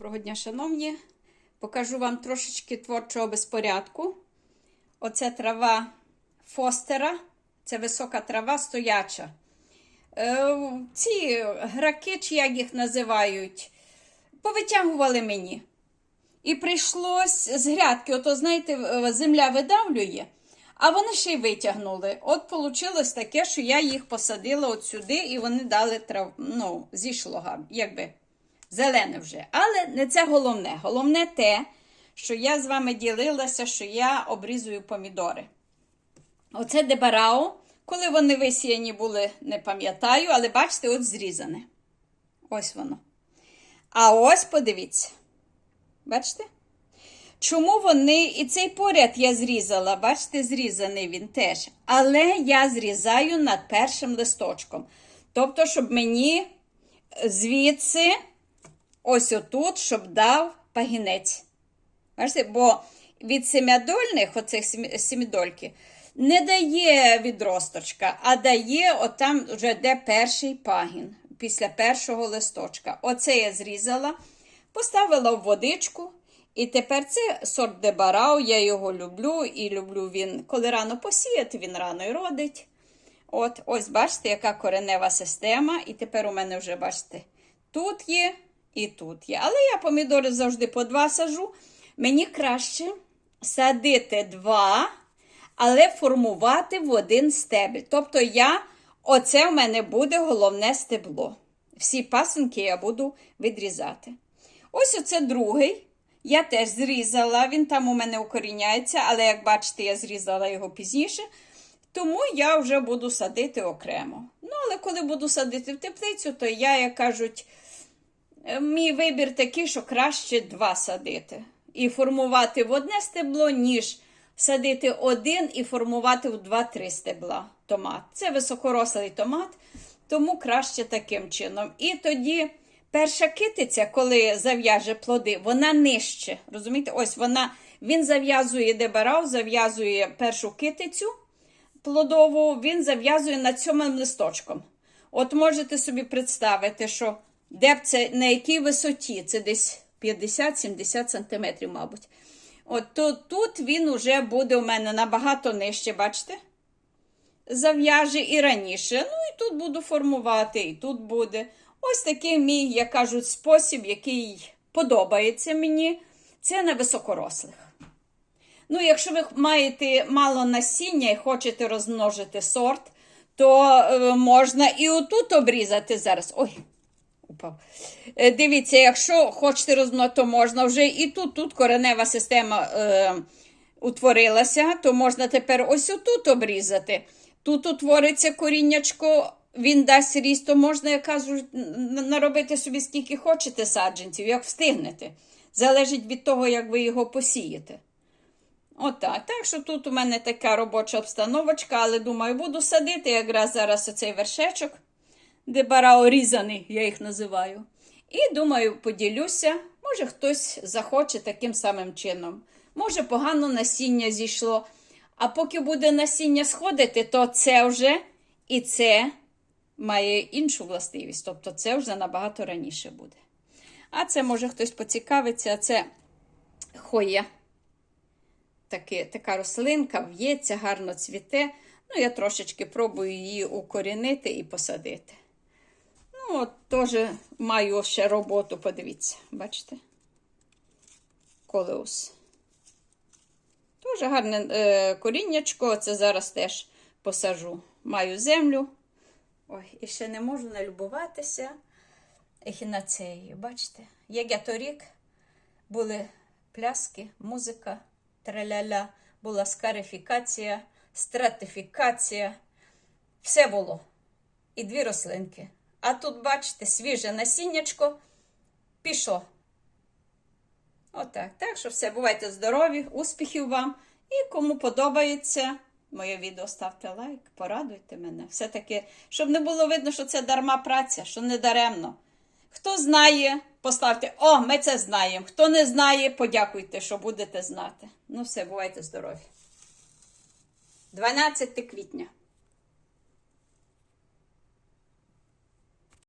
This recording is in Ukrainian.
Доброго дня, шановні. Покажу вам трошечки творчого безпорядку. Оце трава фостера, це висока трава стояча. Е, ці граки, чи як їх називають, повитягували мені. І прийшлось з грядки, ото, знаєте, земля видавлює, а вони ще й витягнули. От вийшло таке, що я їх посадила от сюди, і вони дали трав... ну, зійшло якби зелене вже. Але не це головне. Головне те, що я з вами ділилася, що я обрізую помідори. Оце дебарао. Коли вони висіяні були, не пам'ятаю, але бачите, от зрізане. Ось воно. А ось подивіться. Бачите? Чому вони і цей поряд я зрізала, бачите, зрізаний він теж. Але я зрізаю над першим листочком. Тобто, щоб мені звідси, ось отут, щоб дав пагінець. Бачите, бо від семядольних, оцих семідольки, не дає відросточка, а дає отам вже де перший пагін після першого листочка. Оце я зрізала, поставила в водичку. І тепер це сорт дебарау, я його люблю і люблю він, коли рано посіяти, він рано й родить. От, ось бачите, яка коренева система. І тепер у мене вже, бачите, тут є і тут є. Але я помідори завжди по два сажу. Мені краще садити два, але формувати в один стебель. Тобто я, оце в мене буде головне стебло. Всі пасинки я буду відрізати. Ось оце другий. Я теж зрізала, він там у мене укоріняється, але як бачите, я зрізала його пізніше. Тому я вже буду садити окремо. Ну, але коли буду садити в теплицю, то я, як кажуть, мій вибір такий, що краще два садити. І формувати в одне стебло, ніж садити один і формувати в два-три стебла томат. Це високорослий томат, тому краще таким чином. І тоді перша китиця, коли зав'яже плоди, вона нижче. Розумієте, ось вона, він зав'язує дебарав, зав'язує першу китицю плодову, він зав'язує над сьомим листочком. От можете собі представити, що де б це на якій висоті, це десь 50-70 сантиметрів, мабуть. От то, тут він уже буде у мене набагато нижче, бачите? Зав'яже і раніше. Ну, і тут буду формувати, і тут буде. Ось такий мій, як кажуть, спосіб, який подобається мені. Це на високорослих. Ну, якщо ви маєте мало насіння і хочете розмножити сорт, то е, можна і отут обрізати зараз. Ой, упав. Е, дивіться, якщо хочете розмножити, то можна вже і тут, тут коренева система е, утворилася, то можна тепер ось отут обрізати. Тут утвориться коріннячко, він дасть ріст, то можна, як кажуть, наробити собі скільки хочете саджанців, як встигнете. Залежить від того, як ви його посієте. Отак. Так що тут у мене така робоча обстановочка, але думаю, буду садити якраз зараз оцей вершечок, де барао різаний, я їх називаю. І думаю, поділюся. Може, хтось захоче таким самим чином. Може, погано насіння зійшло. А поки буде насіння сходити, то це вже і це має іншу властивість. Тобто це вже набагато раніше буде. А це може хтось поцікавиться, це хоя таки, така рослинка в'ється, гарно цвіте. Ну, я трошечки пробую її укорінити і посадити. Ну, от теж маю ще роботу, подивіться, бачите? Колеус. Дуже гарне е, коріннячко, це зараз теж посажу. Маю землю. Ой, і ще не можу налюбуватися ехінацеєю. Бачите? Як я торік були пляски, музика, траля-ля, була скарифікація, стратифікація. Все було. І дві рослинки. А тут, бачите, свіже насіннячко пішло. Отак. Так що все, бувайте здорові, успіхів вам. І кому подобається моє відео, ставте лайк, порадуйте мене. Все-таки, щоб не було видно, що це дарма праця, що не даремно. Хто знає, поставте, о, ми це знаємо. Хто не знає, подякуйте, що будете знати. Ну все, бувайте здорові. 12 квітня.